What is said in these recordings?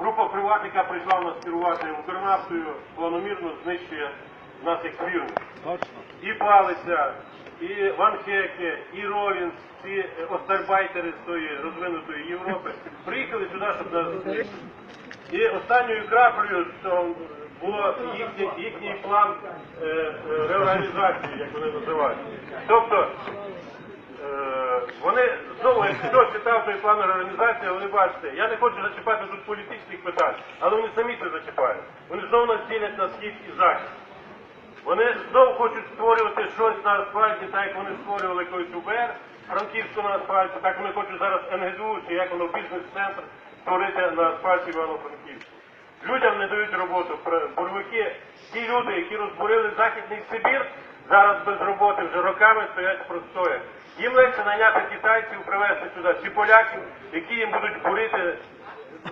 група приватника прийшла в нас керувати Укрнафтою, планомірно знищує нас як фірму. І Палиця, і Ван Хеке, і Ролінс, ці е, остарбайтери з тої розвинутої Європи приїхали сюди, щоб нас знищити. І останньою краплею було їхній, їхній план е, е, реорганізації, як вони називають. Тобто вони знову, хто читав той план реорганізації, вони бачите, я не хочу зачіпати тут політичних питань, але вони самі це зачіпають. Вони знову нас ділять на схід і захід. Вони знову хочуть створювати щось на асфальті, так як вони створювали колись УБР, Франківську на асфальті, так вони хочуть зараз НГЗУ, чи як воно бізнес-центр створити на асфальті Івано-Франківську. Людям не дають роботу. Буровики, ті люди, які розбурили Західний Сибір, зараз без роботи вже роками стоять простоє. Їм легше найняти китайців, привезти сюди, чи поляків, які їм будуть бурити,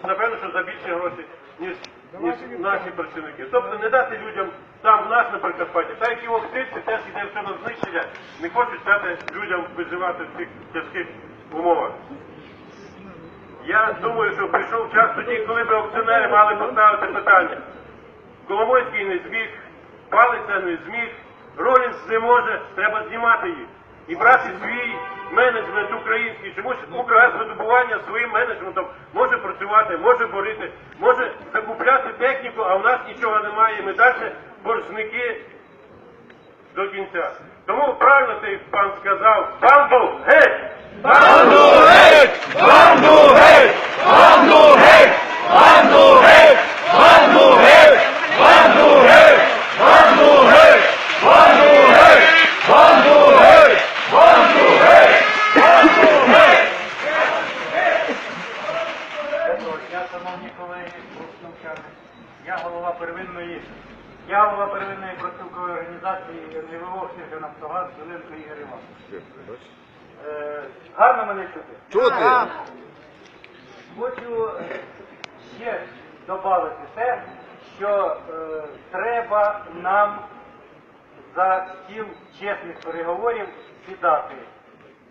напевно, що за більші гроші, ніж, ніж наші працівники. Тобто не дати людям там в нас на Прикарпатті, так як і в Охтирці теж іде все на знищення, не хочуть дати людям виживати в цих тяжких умовах. Я думаю, що прийшов час тоді, коли б акціонери мали поставити питання. Коломойський не зміг, Палиця не зміг, Ролінс не може, треба знімати їх. І брати свій менеджмент український, чомусь Укргазвидобування своїм менеджментом може працювати, може борити, може закупляти техніку, а в нас нічого немає, ми далі боржники до кінця. Тому правильно цей пан сказав, банду геть! Банду геть! Банду геть! Банду геть! Банду геть! Банду геть! Банду геть! Банду геть! Банду геть! Банду геть! Банду геть! Банду геть! Доброго дня, шановні колеги, профспілчани. Я голова первинної, я голова первинної профспілкової організації НГВО «Сірка Нафтогаз Зеленко Ігор Іванович. Е, гарно мене чути? Чути? Хочу ще додати те, що е, треба нам за стіл чесних переговорів сідати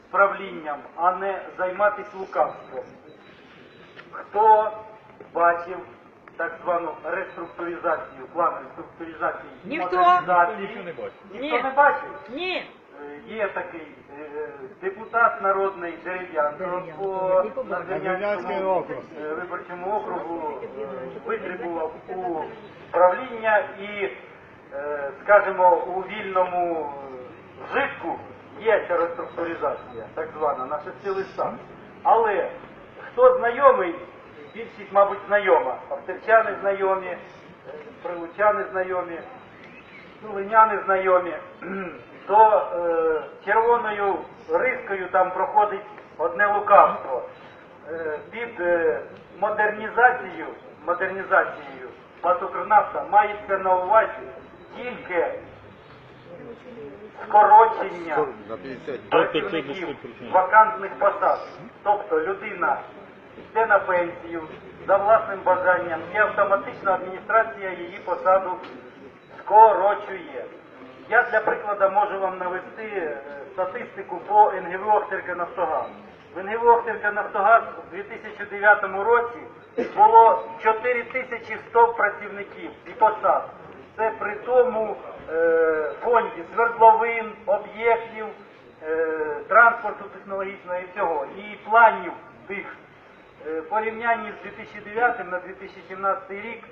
з правлінням, а не займатися лукавством. Хто бачив так звану реструктуризацію, план реструктуризації і Ніхто. модернізації? Ні. Ніхто не бачив? Ні. Е, Є такий е, депутат народний Дерев'янко по. Надвірнянському е, виборчому округу е, витребував у правління і, е, скажімо, у вільному вжитку є ця реструктуризація, так звана, на шести листах. Але хто знайомий, більшість, мабуть, знайома. Авторчани знайомі, е, прилучани знайомі, Волиняни знайомі, то е, червоною рискою там проходить одне лукавство. Е, під е, модернізацією, модернізацією Патукрнафта мається на увазі тільки скорочення працівників вакантних посад. Тобто людина йде на пенсію за власним бажанням і автоматично адміністрація її посаду скорочує. Я для прикладу можу вам навести е, статистику по НГВ Охтирка Нафтогаз. В НГВ Охтирка Нафтогаз у 2009 році було 4100 працівників і посад. Це при тому е, фонді свердловин, об'єктів, е, транспорту технологічного і всього. І планів тих в порівнянні з 2009 на 2017 рік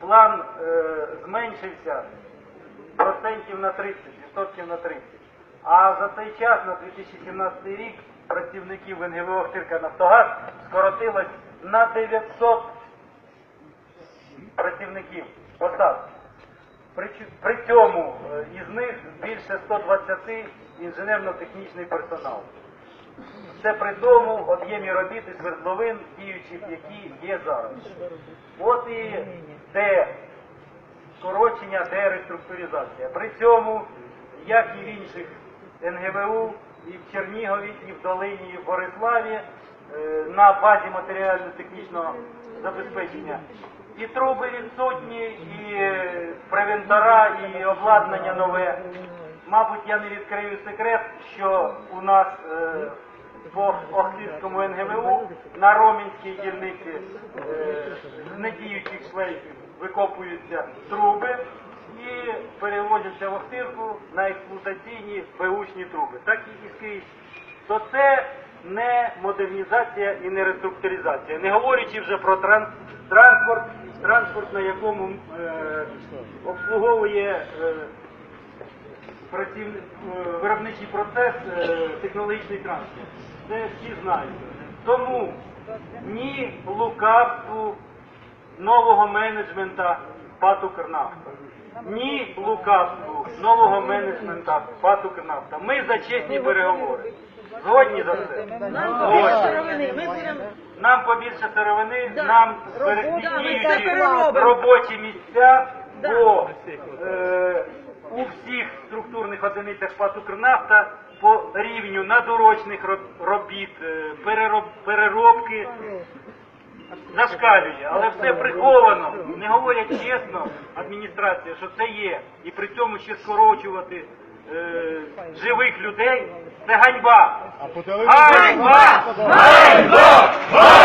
план е, зменшився процентів на 30, відсотків на 30. А за цей час, на 2017 рік, працівників НГВ Охтирка Нафтогаз скоротилось на 900 працівників посад. При, цьому е, із них більше 120 інженерно-технічний персонал. Це при тому об'ємі робіт і свердловин діючих, які є зараз. От і де скорочення, де реструктуризація. При цьому, як і в інших НГВУ, і в Чернігові, і в Долині, і в Бориславі, е, на базі матеріально-технічного забезпечення. І труби відсутні, і превентора, і обладнання нове. Мабуть, я не відкрию секрет, що у нас е, по Охтирському НГВУ на Ромінській дільниці е, недіючих шлейфів викопуються труби і перевозяться в Охтирку на експлуатаційні беушні труби, так і із Київ. То це не модернізація і не реструктуризація. Не говорячи вже про тран- транспорт, транспорт, на якому е, обслуговує е, виробничий процес, е, технологічний транспорт. Це всі знають. Тому ні лукавству нового менеджмента ПАТ «Укрнафта», ні лукавству нового менеджмента ПАТ «Укрнафта». Ми за чесні переговори. Згодні за це? Нам побільше сировини, нам це робочі місця, бо е, у всіх структурних одиницях ПАТ «Укрнафта» по рівню надурочних робіт, е, перероб, переробки зашкалює, але все приховано. Не говорять чесно адміністрація, що це є. І при цьому ще скорочувати е, живих людей це ганьба. Ганьба! Ганьба! Ганьба!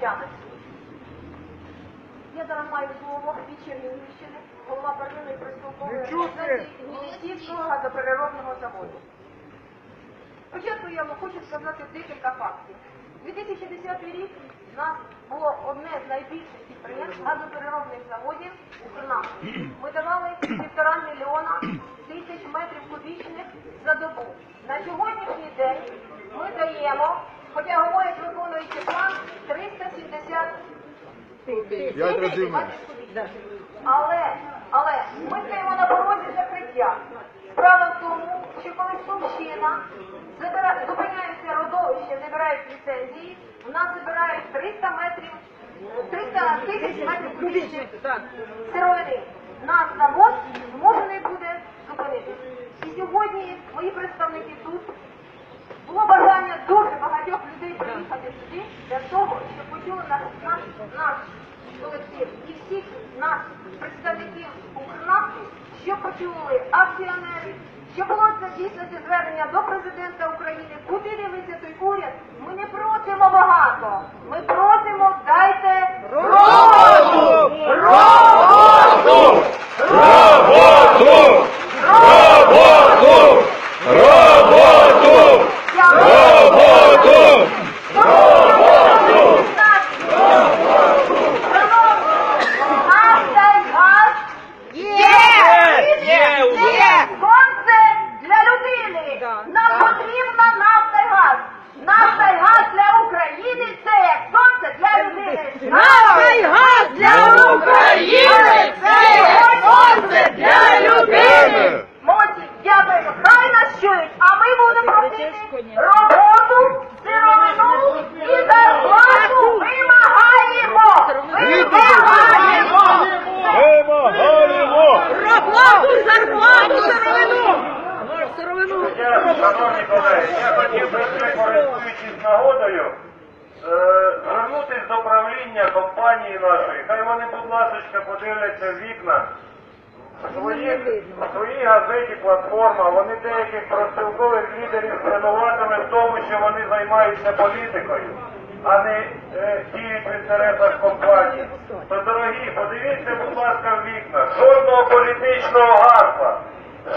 Шановні я зараз маю слово від Чернігівщини, голова первинної присовкової організації Гнілісівського газопереробного заводу. Спочатку я вам хочу сказати декілька фактів. 2010 рік у нас було одне з найбільших підприємств газопереробних заводів Укрнафти. Ми давали півтора мільйона тисяч метрів кубічних за добу. На сьогоднішній день ми даємо, хоча говорять П'ять разів кубічних. Але, але ми стоїмо на порозі закриття. Справа в тому, що коли Сумщина забира- зупиняється родовище, забирають ліцензії, в нас забирають 300 метрів, 300 тисяч метрів кубічних сировини. Наш завод змушений буде зупинитися. І сьогодні мої представники тут було бажання дуже багатьох людей приїхати сюди для того, щоб почули наш, наш, наш колектив і всіх нас, представників Укрнафти, що почули акціонери, що було це дійсно звернення до президента України, куди дивиться той уряд. Ми не просимо багато, ми просимо дайте роботу! Роботу! Роботу! Роботу! Роботу! Роботу! Сонце для людини. Нам потрібна нафта і газ. Нафта і газ для України це як сонце для людини. Нафта і газ для України це як сонце для людини. Молодці, дякуємо. Хай а ми будемо просити роботу, сировину і зарплату вимагаємо. Вимагаємо. Вимагаємо! Роботу, зарплату, сировину! Шановні колеги, я хотів би ще, користуючись нагодою, е, звернутися до правління компанії нашої. Хай вони, будь ласка, подивляться в вікна. Своїй газеті платформа вони деяких профспілкових лідерів звинуватили в тому, що вони займаються політикою, а не е, діють в інтересах компанії. То, дорогі, подивіться, будь ласка, в вікна. Жодного політичного гасла,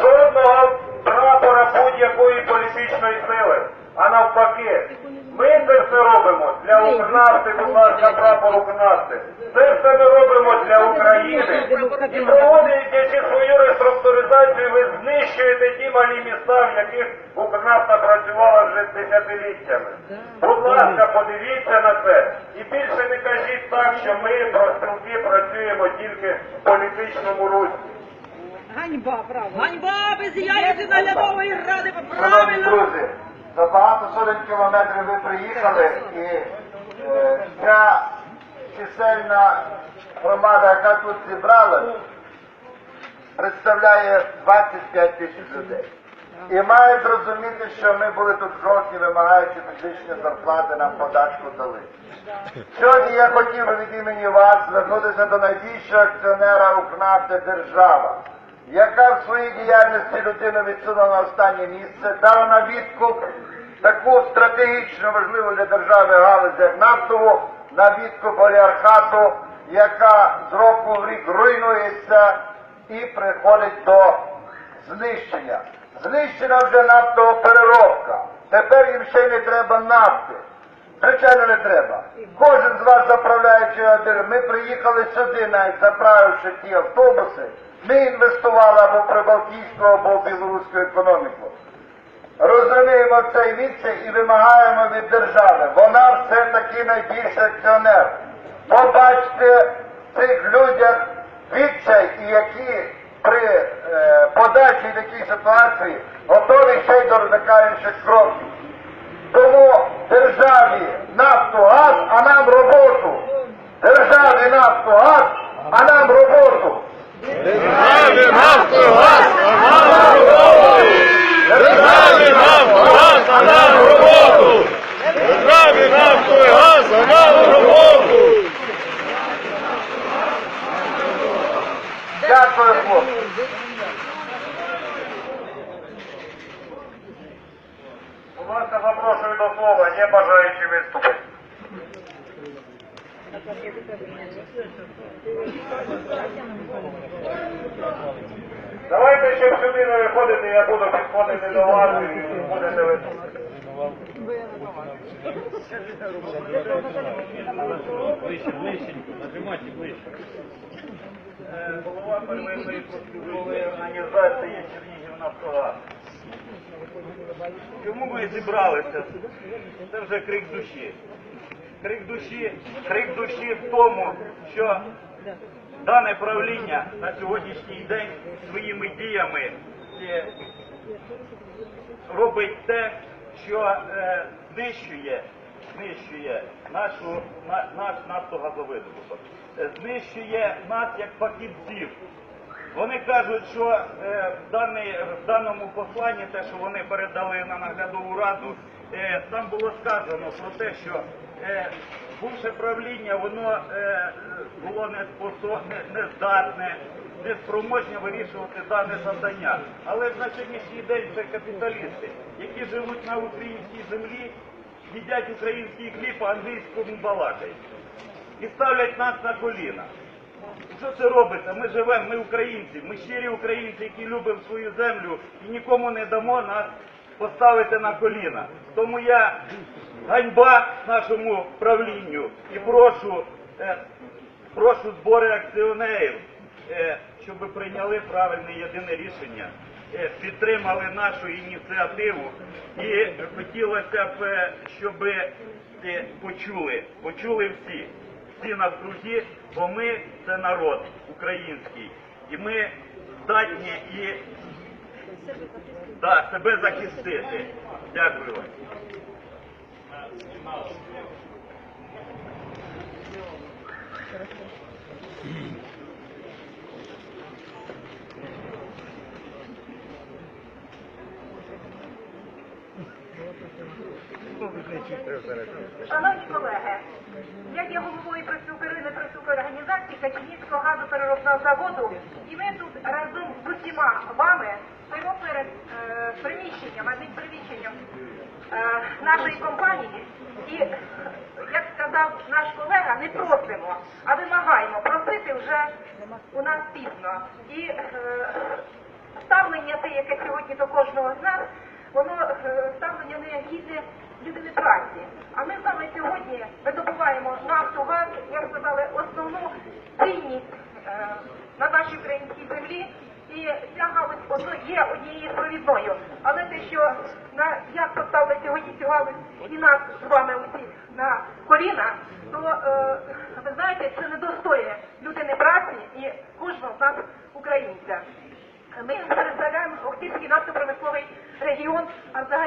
жодного прапора будь-якої політичної сили. А навпаки, ми це все робимо для Укрнафти, будь ласка, прапор Укрнафти. Це все ми робимо для України. І проводячи свою реструктуризацію, ви знищуєте ті малі міста, в яких Укрнафта працювала вже десятиліттями. Будь ласка, подивіться на це. І більше не кажіть так, що ми, профспілки, працюємо тільки в політичному русі. Ганьба, правда. Ганьба без діяльності наглядової ради, правильно! друзі, за багато сотень кілометрів ви приїхали і е, я чисельна громада, яка тут зібралась, представляє 25 тисяч людей. І мають розуміти, що ми були тут в жовтні, вимагаючи фізичні зарплати, нам подачку дали. Сьогодні я хотів від імені вас звернутися до найбільшого акціонера Укрнафти держава, яка в своїй діяльності людину відсунула на останнє місце, дала на відкуп таку стратегічно важливу для держави галузь, як нафтову, на відкуп олігархату, яка з року в рік руйнується і приходить до знищення. Знищена вже нафтопереробка. Тепер їм ще не треба нафти. Звичайно, не треба. Кожен з вас заправляючи. Ми приїхали сюди, навіть заправивши ті автобуси. Ми інвестували або Прибалтійську, або білоруську економіку. Розуміємо цей відчай і вимагаємо від держави. Вона все-таки найбільший акціонер. Побачте в цих людях відчай, які при е, подачі такій ситуації готові ще й до радикальніших кроків. Тому державі нафту газ, а нам роботу. Державі нафту газ, а нам роботу. Державі Нафтогаз, а нам роботу! Державі Нафтогаз, а нам роботу! Державі Нафтогаз, а нам роботу! Дякую, хлопці. Будь ласка, запрошую до слова, є бажаючі виступити. Давайте, щоб сюди не виходити, я буду підходити до вас і будете виступити. Голова первинної профспілкової організації Чернігів Нафтогаз. Чому ми зібралися? Це вже крик душі. Крик душі, крик душі в тому, що дане правління на сьогоднішній день своїми діями робить те, що е, знищує, знищує нашу, на, наш нафтогазовидобуток, Е, знищує нас як фахівців. Вони кажуть, що е, в, даний, в даному посланні, те, що вони передали на наглядову раду, е, там було сказано про те, що е, бувше правління воно е, було не, способ, не, не не спроможне вирішувати дане завдання. Але на сьогоднішній день це капіталісти, які живуть на українській землі, їдять український хліб, а англійському балакають. І ставлять нас на коліна. Що це робиться? Ми живемо, ми українці, ми щирі українці, які любимо свою землю і нікому не дамо нас поставити на коліна. Тому я ганьба нашому правлінню і прошу, е, прошу збори акціонерів, е, щоб прийняли правильне єдине рішення, підтримали нашу ініціативу і хотілося б, е, щоб е, почули, почули всі всі навкруги, бо ми це народ український, і ми здатні і себе захистити. Дякую вам. Шановні колеги, я є головою працюкерини працюкої організації Качинівського газопереробного заводу, і ми тут разом з усіма вами стоїмо перед е, приміщенням, одним приміщенням е, нашої компанії. І, як сказав наш колега, не просимо, а вимагаємо. Просити вже у нас пізно. І е, ставлення те, яке сьогодні до кожного з нас, воно е, ставлення не гідне людини праці. А ми з вами сьогодні видобуваємо нафту, газ, як сказали, основну цінність е, на нашій українській землі. І ця галузь одно є однією провідною. Але те, що на як поставили сьогодні цю галузь і нас з вами усі на коліна, то е, ви знаєте, це недостоє людини праці і кожного з нас українця.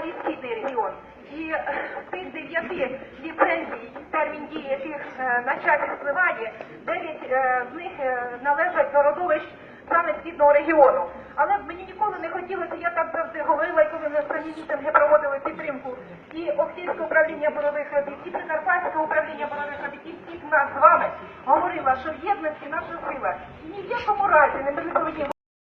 Регіон, східний регіон. І е, тих дев'яти ліцензій, термін дії яких е, на часі спливає, дев'ять е, з них належать до родовищ саме східного регіону. Але мені ніколи не хотілося, я так завжди говорила, і коли ми останні мітинги проводили підтримку і Охтирського управління борових робіт, і Прикарпатського управління борових робіт, і всіх нас з вами говорила, що в єдності наша сила. І ні в якому разі не ми не повинні